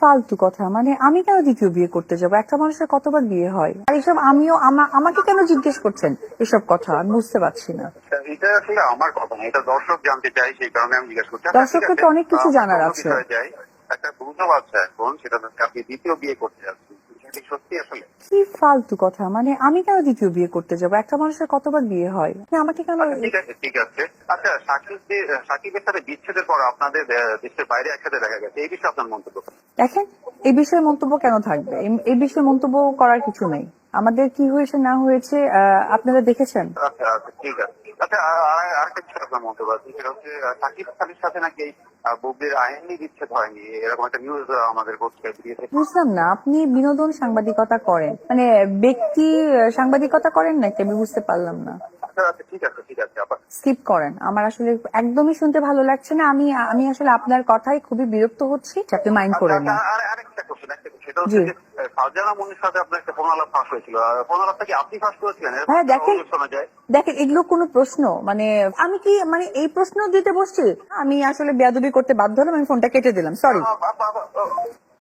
ফালতু কথা। মানে আমি কেন দ্বিতীয় বিয়ে করতে যাব? একটা মানুষের কতবার বিয়ে হয়? আর এসব আমিও আমা- আমাকে কেন জিজ্ঞেস করছেন এসব কথা? আমি বুঝতে পারছি না। এটা আসলে আমার কথা না এটা দর্শক জানতে চাই সেই কারণে আমি জিজ্ঞেস করছি। আচ্ছা, দর্শকের তো অনেক কিছু জানার আছে। একটা এখন সেটা আপনি দ্বিতীয় বিয়ে করতে যাচ্ছেন। কি সত্যি আসলে? কি ফালতু কথা? মানে আমি কেন দ্বিতীয় বিয়ে করতে যাব? একটা মানুষের কতবার বিয়ে হয়? আপনি আমাকে কেন আচ্ছা, ঠিক আছে আচ্ছা সাকিবের সাথে বিচ্ছেদের পর আপনাদের দেশের বাইরে একসাথে দেখা গেছে। এই বিষয়ে আপনার মন্তব্য? দেখেন এই বিষয়ে মন্তব্য কেন থাকবে? এই- বিষয়ে মন্তব্য করার কিছু নেই। আমাদের কি হয়েছে না হয়েছে আপনারা দেখেছেন? আচ্ছা আচ্ছা ঠিক আছে। আচ্ছা আর- আর- আরেকটা বিষয় আপনার মন্তব্য আছে সেটা হচ্ছে সাকিব খানের সাথে নাকি আহ, বুবলির আইনি বিচ্ছেদ হয়নি? এরকম একটা নিউজ আমাদের পত্রিকায় দিয়েছে। বুঝলাম না আপনি বিনোদন সাংবাদিকতা করেন। মানে ব্যক্তি সাংবাদিকতা করেন নাকি? আমি বুঝতে পারলাম না। আচ্ছা আচ্ছা ঠিক আছে ঠিক আছে আবার স্কিপ করেন। আমার আসলে একদমই শুনতে ভালো লাগছে না। আমি আমি আসলে আপনার কথাই খুবই বিরক্ত হচ্ছি আপনি মাইন্ড করে আচ্ছা, আচ্ছা, আরেকটা কোশ্চেন একটা সেটা হচ্ছে ফারজানা সাথে আপনার একটা ফোন আলাপ ফাঁস হয়েছিল। ফোন আলাপটা কি আপনি ফাঁস করেছিলেন? হ্যাঁ, দেখেন। অভিযোগ শোনা যায়? দেখেন এগুলো কোনো প্রশ্ন। মানে আমি কি মানে এই প্রশ্ন দিতে বসছি? আমি আসলে বেয়াদবি করতে বাধ্য হলাম আমি ফোনটা কেটে দিলাম সরি